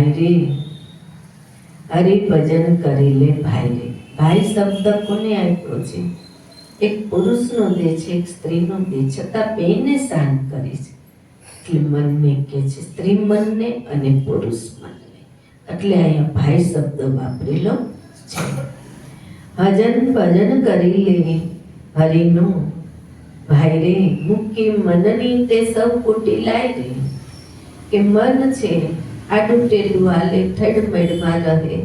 ભાઈ રે હરિભજન કરી લે ભાઈ રે ભાઈ શબ્દ કોને આપ્યો છે? એક પુરુષનો દે છે, એક સ્ત્રીનો દે છતાં બેને શાંત કરી છે. એટલે મનને કે છે, સ્ત્રી મનને અને પુરુષ મનને. એટલે અહીંયા ભાઈ શબ્દ વાપરેલો છે ભજન ભજન કરી લે હરિનું ભાઈ રે મૂકી મનની તે સૌ કુટી લાય રે કે મન છે આડું ટેડું હાલે ઠડમેડમાં રહે,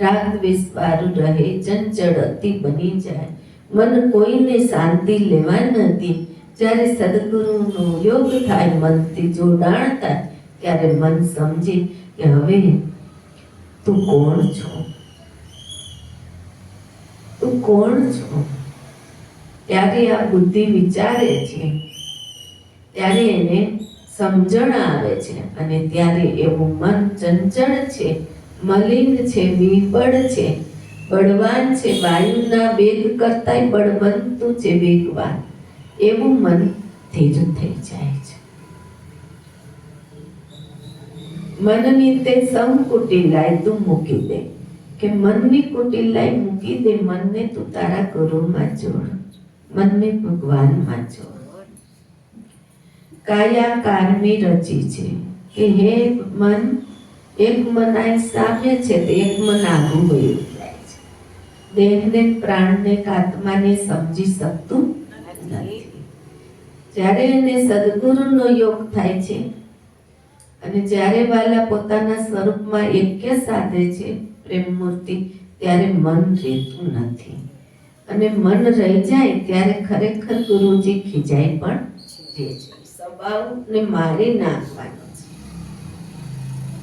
રાગ વિસ્વારું રહે, ચંચળ અતિ બની જાય. મન કોઈને શાંતિ લેવા નથી જ્યારે સદગુરુનો યોગ થાય, મનથી જોડાણ થાય, ત્યારે મન સમજે કે હવે તું કોણ છો? તું કોણ છો? ત્યારે આ બુદ્ધિ વિચારે છે. ત્યારે એને સમજણ આવે છે અને ત્યારે એવું મન ચંચળ છે, મલિન છે વિબળ છે. બળવાન છે, વાયુના વેગ કરતાંય બળવંતું છે, વેગવાન. એવું મન ધીર થઈ જાય છે. મનની તે સંકુટી કુટિલાય તું મૂકી દે. કે મનની કુટિલાય મૂકી દે, મનને તું તારા ગુરુમાં જોડ. મનને ભગવાનમાં જોડ. કાયા કારમી રચી છે. કે હે મન, એક મન આ સામે છે તે એક મન આગું ગયું જાય છે. દેહને, પ્રાણને કાત્માને સમજી શકતું જ્યારે એને સદગુરુનો યોગ થાય છે અને જ્યારે વાલા પોતાના સ્વરૂપમાં એક્ય સાધે છે, પ્રેમ મૂર્તિ, ત્યારે મન રહેતું નથી. અને મન રહી જાય ત્યારે ખરેખર ગુરુજી ખીજાય પણ છે. બાઉને મારી નાખવાનો છે.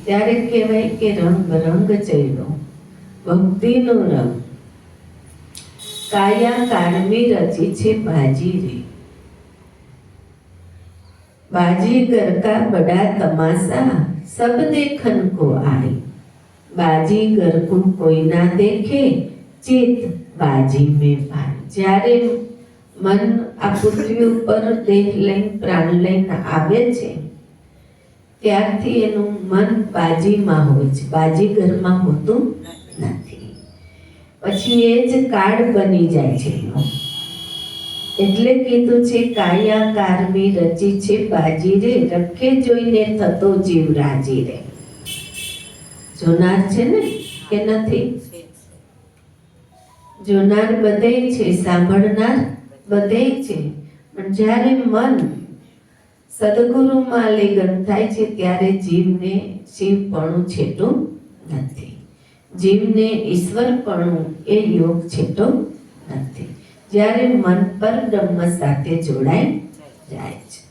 ત્યારે કહેવાય કે રંગ રંગ ચહેરો, ભક્તિનો રંગ. કાયા કાળમી રચી છે બાજી રે. બાજી ગરકા બડા તમાસા સબ દેખન કો આય. બાજી ગરકું કોઈ ના દેખે, ચેત બાજી મેં ભાઈ જ્યારે મન આ પૃથ્વી ઉપર દેહ લઈને પ્રાણ લઈને આવે છે, ત્યારથી એનું મન બાજીમાં હોય છે. બાજીગરમાં હોતું નથી. પછી એ જ કાળ બની જાય છે. એટલે કીધું છે કાયા કારમી રચી છે, બાજી રે, રખે જોઈને થતો જીવ રાજી રે. જોનાર છે ને, કે નથી? જોનાર બધે છે, સાંભળનાર બધે છે. પણ જ્યારે મન સદગુરુમાં લેગન થાય છે, ત્યારે જીવને શિવપણું છેટું નથી. જીવને ઈશ્વરપણું એ યોગ છેટો નથી. જ્યારે મન પર બ્રહ્મ સાથે જોડાઈ જાય છે.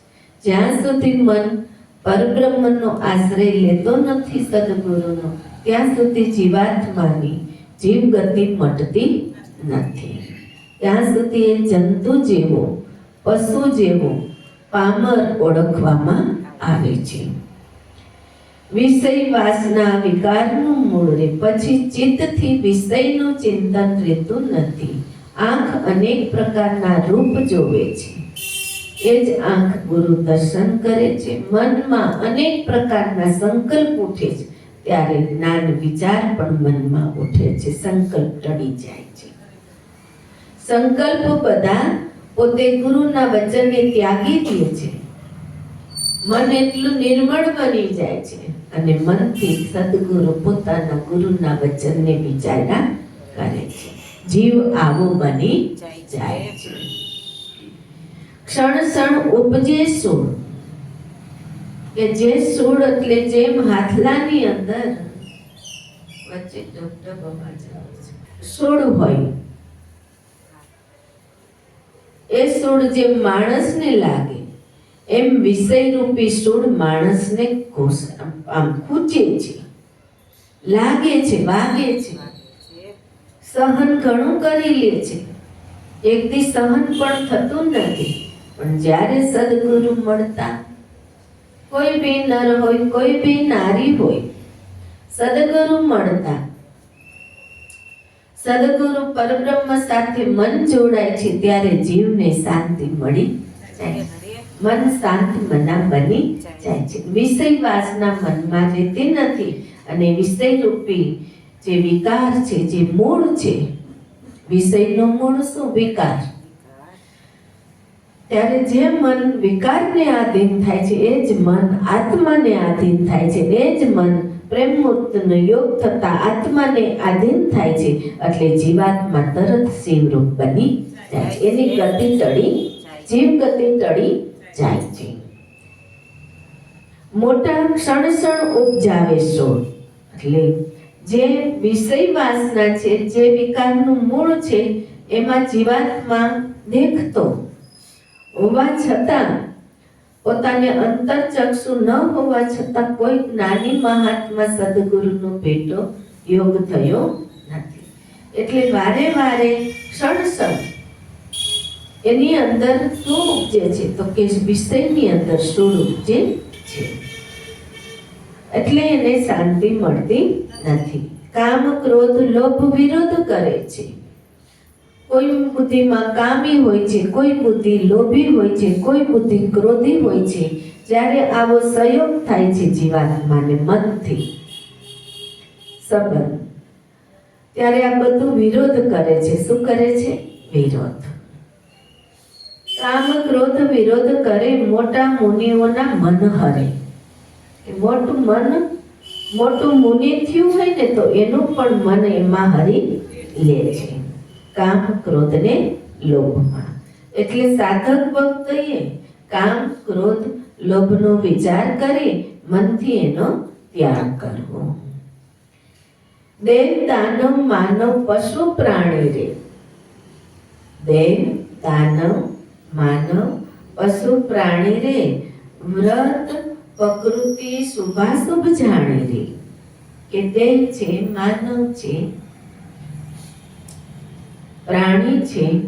જ્યાં સુધી મન પરબ્રહ્મનો આશ્રય લેતો નથી સદગુરુનો, ત્યાં સુધી જીવાત્માની જીવ ગતિ મટતી નથી. ત્યાં સુધી એ જંતુ જેવો, પશુ જેવો પામર ઓળખવામાં આવે છે. વિષય વાસના વિકારનું મૂળ રે પછી ચિત્તથી વિષયનું ચિંતન રહેતું નથી. આંખ અનેક પ્રકારના રૂપ જોવે છે. એ જ આંખ ગુરુ દર્શન કરે છે. મનમાં અનેક પ્રકારના સંકલ્પ ઉઠે છે. ત્યારે જ્ઞાન વિચાર પણ મનમાં ઉઠે છે. સંકલ્પ ટળી જાય છે. સંકલ્પ બધા પોતે ગુરુના વચનને ત્યાગી દે છે. મન એટલું નિર્મળ બની જાય છે અને મનથી સદગુરુ પોતાના ગુરુના વચનને વિચારણા કરે છે. જીવ આવો બની જાય છે. ક્ષણ ક્ષણ ઉપજે સૂળ. કે જે સૂળ એટલે જેમ હાથલાની અંદર વચ્ચે ડોક્ટર અવાજ જાય છે. સૂળ હોય એ સૂળ જેમ માણસને લાગે, એમ વિષયરૂપી સૂળ માણસને આમ ખૂંચે છે, લાગે છે, વાગે છે. સહન ઘણું કરી લે છે. એક દી સહન પણ થતું નથી, પણ જ્યારે સદગુરુ મળતા, કોઈ બી નર હોય, કોઈ બી નારી હોય, સદગુરુ મળતા સદગુરુ પરબ્રહ્મ સાથે મન જોડાય છે ત્યારે જીવને શાંતિ મળી જાય. મન શાંત મના બની જાય છે. વિષય વાસના મનમાં રહેતી નથી અને વિષય રૂપી જે વિકાર છે, જે મૂળ છે, વિષયનો મૂળ શું વિકાર? ત્યારે જે મન વિકારને આધીન થાય છે, એ જ મન આત્માને આધીન થાય છે, એ જ મન પ્રેમ મુક્તનો યોગ થતા આત્માને આધીન થાય છે એટલે જીવાત્મા તરત શિવરૂપ બની જાય છે. એની ગતિ ટળી જીવ ગતિ ટળી જાય છે. મોટા ક્ષણ ક્ષણ ઉપજાવે શોધ એટલે જે વિષય વાસના છે, જે વિકારનું મૂળ છે, એમાં જીવાત્મા દેખતો હોવા છતાં પોતાને અંતરચક્ષુ ન હોવા છતાં કોઈ નાની મહાત્મા સદગુરુનો ભેટો યોગ થયો નથી. એટલે વારે વારે ક્ષણ એની અંદર શું ઉપજે છે? તો કે વિષયની અંદર શું ઉપજે છે? એટલે એને શાંતિ મળતી નથી. કામ ક્રોધ, લોભ વિરોધ કરે છે. કોઈ બુદ્ધિમાં કામી હોય છે, કોઈ બુદ્ધિ લોભી હોય છે, કોઈ બુદ્ધિ ક્રોધી હોય છે, જ્યારે આવો સંયોગ થાય છે જીવાત્માને મનથી. સંબંધ. ત્યારે આ બધું વિરોધ કરે છે. શું કરે છે? વિરોધ. કામ, ક્રોધ, વિરોધ કરે મોટા મુનિઓના મન હરે મોટું મન, મોટું મુનિ થયું હોય ને તો એનું પણ મન એમાં હરી લે છે. કામ ક્રોધ ને લોભમાં. એટલે સાધક ભક્તએ કામ ક્રોધ લોભનો વિચાર કરી મનથી એનો ત્યાગ કરવો. દેવ દાનવ માનવ પશુ પ્રાણી રે. દેવ દાનવ માનવ પશુ પ્રાણી રે. વ્રત, પ્રકૃતિ શુભાશુભ જાણી રે. કે દેવ છે, માનવ છે પ્રાણી છે,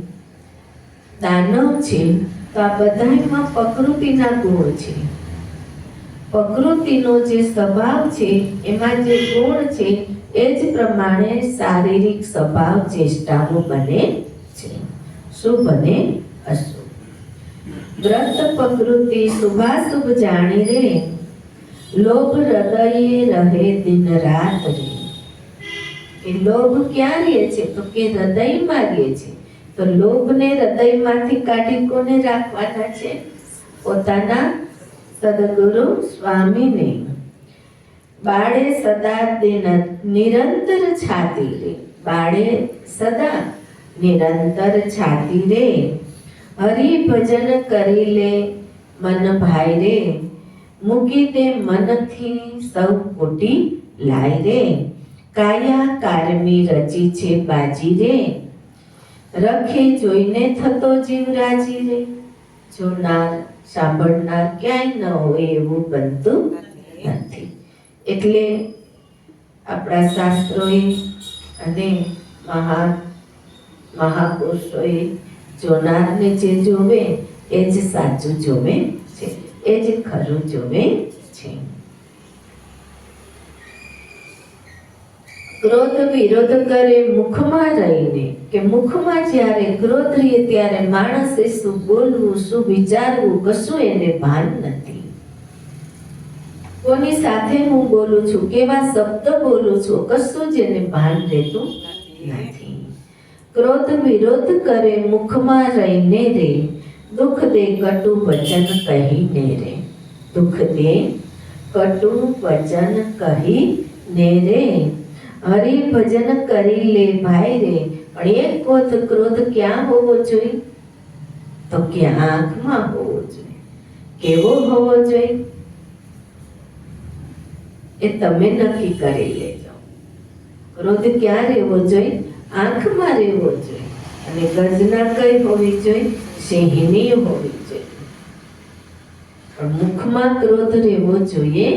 દાનવ છે, તો આ બધામાં પ્રકૃતિના ગુણ છે. પ્રકૃતિનો જે સ્વભાવ છે, એમાં જે ગુણ છે, એ જ પ્રમાણે શારીરિક સ્વભાવ ચેષ્ટાઓ બને છે. શું બને? અશુભ. વ્રત પ્રકૃતિ શુભાશુભ જાણી રે. લોભ હૃદયે રહે દિન રાત રે. એ લોભ ક્યાં રહે છે? તો કે હૃદયમાં રહે છે. તો લોભને હૃદયમાંથી કાઢી કોને રાખવાના છે? પોતાના સદગુરુ સ્વામીને. બાળે સદા દિન નિરંતર છાતી રે. બાળે સદા નિરંતર છાતી રે. હરિ ભજન કરી લે મન ભાઈ રે. મૂકી દે મનથી સૌ કોટી લાય રે. કાયા કારમી રચી છે બાજી રે. રખે જોઈને થતો જીવ રાજી રે. જોનાર, સાંભળનાર ક્યાંય ન હોય એવું બનતું નથી. એટલે આપણા શાસ્ત્રોએ અને મહા, મહાપુરુષોએ જોનારને જે જોવે, એ જ સાચું જોવે છે. એ જ ખરું જોવે છે ક્રોધ વિરોધ કરે મુખમાં રહીને, કે મુખમાં જ્યારે ક્રોધ રહીએ ત્યારે માણસે શું બોલવું, શું વિચારવું, કશું એને ભાન નથી. કોની સાથે હું બોલું છું, કેવા શબ્દ બોલું છું, કશું જ એને ભાન રહેતું નથી. ક્રોધ વિરોધ કરે મુખમાં રહીને રે, દુઃખ દે કટુ વચન કહીને રે. દુઃખ દે કટુ વચન કહીને રે. હરિ ભજન કરી લે ભાઈ રે, પણ એક કોત ક્રોધ ક્યાં હોવો જોઈએ? તો કે આંખમાં હોવો જોઈએ. કેવો હોવો જોઈએ? એ તમે નક્કી કરી લેજો. ક્રોધ ક્યાં રહેવો જોઈએ? આંખમાં રહેવો જોઈએ. અને ગર્જના કઈ હોવી જોઈએ? સિંહની હોવી જોઈએ. પણ મુખમાં ક્રોધ રહેવો જોઈએ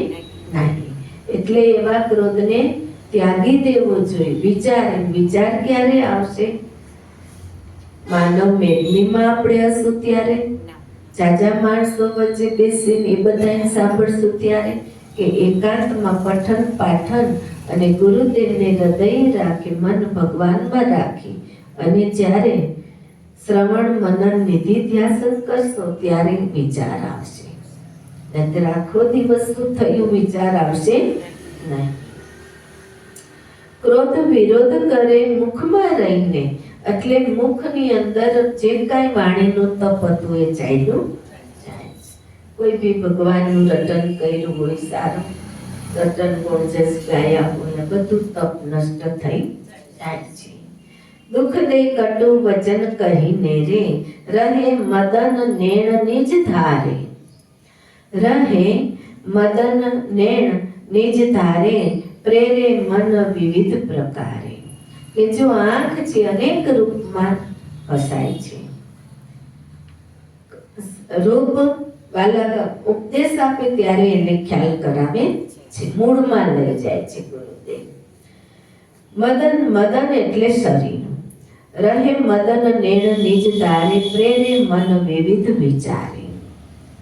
નહીં. એટલે એવા ક્રોધને ત્યાગી દેવો જોઈએ વિચાર વિચાર ક્યારે આવશે? માનવ મેદનીમાં આપણે હશું ત્યારે? જાજા માણસો વચ્ચે બેસીને એ બધાને સાંભળશું ત્યારે? કે એકાંતમાં પઠન પાઠન અને ગુરુદેવને હૃદય રાખી મન ભગવાનમાં રાખી. અને જ્યારે શ્રવણ મનન નિધિ ધ્યાસન કરશો ત્યારે વિચાર આવશે. નહીતર આખો દિવસ શું થયું? વિચાર આવશે નહીં. ક્રોધ વિરોધ કરે મુખમાં રહીને, એટલે મુખની અંદર જે કાંઈ વાણીનું તપ હતું એ ચાલ્યું કોઈ બી ભગવાનનું રટન કર્યું હોય, સારું. રટન ગુણજસ ગાયા હોય બધું તપ નષ્ટ થઈ જાય છે. દુઃખ દે કટુ વચન કહીને રે, રહે મદન નેણ નિજ ધારે. રહે મદન નેણ નિજ ધારે પ્રેરે મન વિવિધ પ્રકારે. કે જો આંખ છે અનેક રૂપમાં હસાય છે. રૂપ વાલા ઉપદેશ આપે ત્યારે એને ખ્યાલ કરાવે છે. મૂળમાં લઈ જાય છે ગુરુદેવ. મદન મદન એટલે શરીર. રહે મદન નેણ નિજ ધારે પ્રેરે મન વિવિધ વિચારે.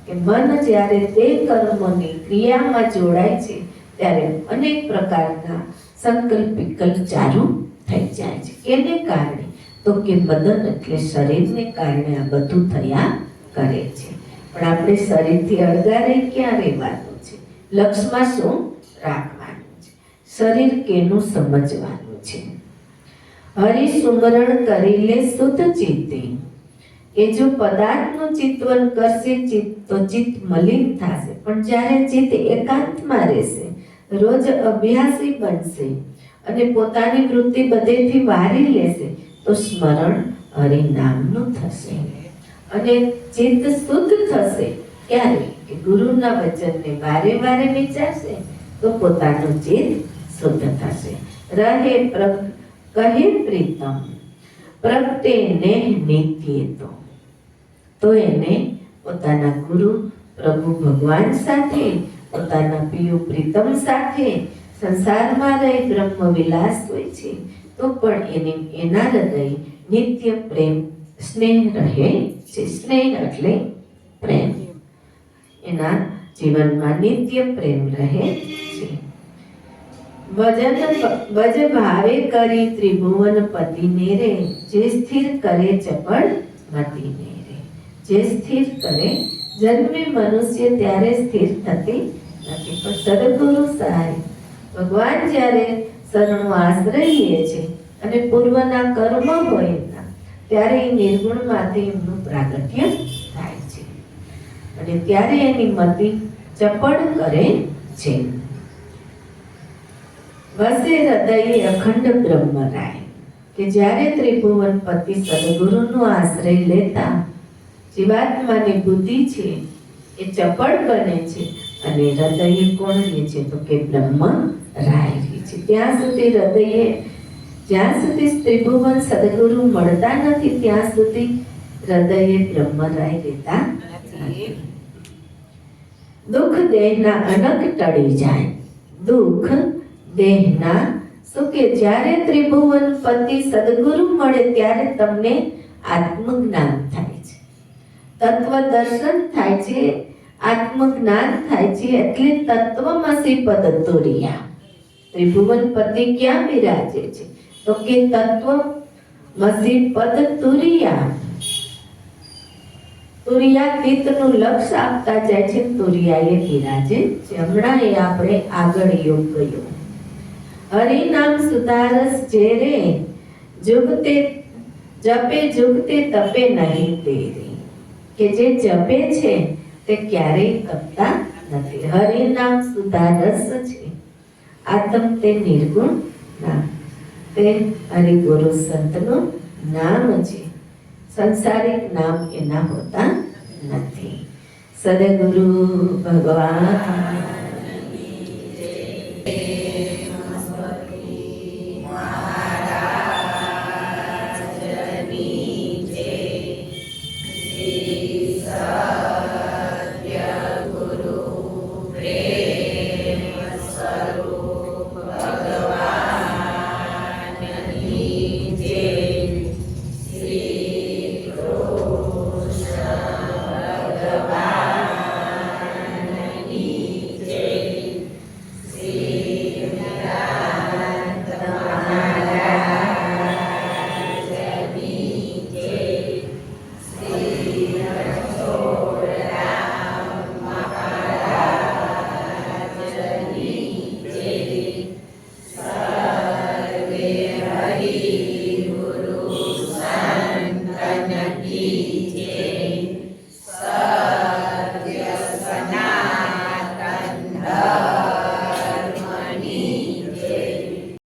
કે મન જ્યારે તે કર્મોની ક્રિયામાં જોડાય છે ત્યારે અનેક પ્રકારના સંકલ્પ વિકલ્પ ચાલુ થઈ જાય છે. એને કારણે તો કે બદન એટલે શરીરને કારણે આ બધું થયા કરે છે. પણ આપણે શરીરથી અળગારે ક્યાં રહેવાનું છે? લક્ષમાં શું રાખવાનું છે? શરીર કેનું સમજવાનું છે? હરિ સુમરણ કરી લે શુદ્ધ ચિત્તે. એ જો પદાર્થનું ચિત્તવન કરશે ચિત્ત તો ચિત્ત મલિન થશે. પણ જ્યારે ચિત્ત એકાંતમાં રહેશે રોજ અભ્યાસી બનશે અને પોતાની વૃત્તિ બધેથી વારી લેશે, તો સ્મરણ હરિનામનું થશે. અને ચિત્ત શુદ્ધ થશે. ક્યારે? કે ગુરુના વચનને વારે વારે વિચારશે, તો પોતાનું ચિત્ત શુદ્ધ થશે. રહે કહે પ્રીતમ, પ્રગટે ને નીતિએ તો તો એને પોતાના ગુરુ પ્રભુ ભગવાન સાથે પોતાના પિયુ પ્રીતમ સાથે સંસારમાં રહી બ્રહ્મ વિલાસ હોય છે, તો પણ એને એના હૃદય નિત્ય પ્રેમ, સ્નેહ રહે છે. સ્નેહ એટલે પ્રેમ. એના જીવનમાં નિત્ય પ્રેમ રહે છે. ભજન ભજ ભાવે કરી ત્રિભુવન પતિને રે જે સ્થિર કરે ચપળ મતિને રે જે સ્થિર કરે જન્મે મનુષ્ય ત્યારે સ્થિર થતી નથી. પણ સદગુરુ સહાય ભગવાન જ્યારે શરણો આશ્રય લે છે અને પૂર્વના કર્મ હોય ત્યારે એ નિર્ગુણમાંથી એમનું પ્રાગટ્ય થાય છે. અને ત્યારે એની મતિ ચપળ કરે છે. વસે હૃદયે અખંડ બ્રહ્મ રાય, કે જ્યારે ત્રિભુવન પતિ સદગુરુનો આશ્રય લેતા જીવાત્માની બુદ્ધિ છે એ ચપળ બને છે અને હૃદયે કોણ રહે છે તો કે બ્રહ્મ રાય છે. ત્યાં સુધી હૃદયે, જ્યાં સુધી ત્રિભુવન સદગુરુ મળતા નથી, ત્યાં સુધી હૃદયે બ્રહ્મ રાય નથી. દુઃખ દેહના અનક ટળી જાય. દુઃખ દેહના, શું કે જ્યારે ત્રિભુવન પતિ સદગુરુ મળે ત્યારે તમને આત્મજ્ઞાન તત્વ દર્શન થાય છે, આત્મજ્ઞાન થાય છે, એટલે તત્વમસી પદ તુરિયા ત્રિભુવન પતિ ક્યાં બિરાજે છે? તો કે તત્વ મસી પદ તુરિયા તુરિયાતીતનું લક્ષ આપતા જાય છે તુરિયાએ બિરાજે. છે હમણાં એ આપણે આગળ યોગ ગયો હરિનામ સુધારસ જે રે, જુગતે જપે જુગતે તપે નહીં તેરે. કે જે જપે છે તે ક્યારેય તપતા નથી. હરિનામ સુધારસ છે. આતમ તે નિર્ગુણ નામ. તે હરિગુરુ સંતનું નામ છે. સંસારિક નામ એના હોતા નથી. સદગુરુ ભગવાન.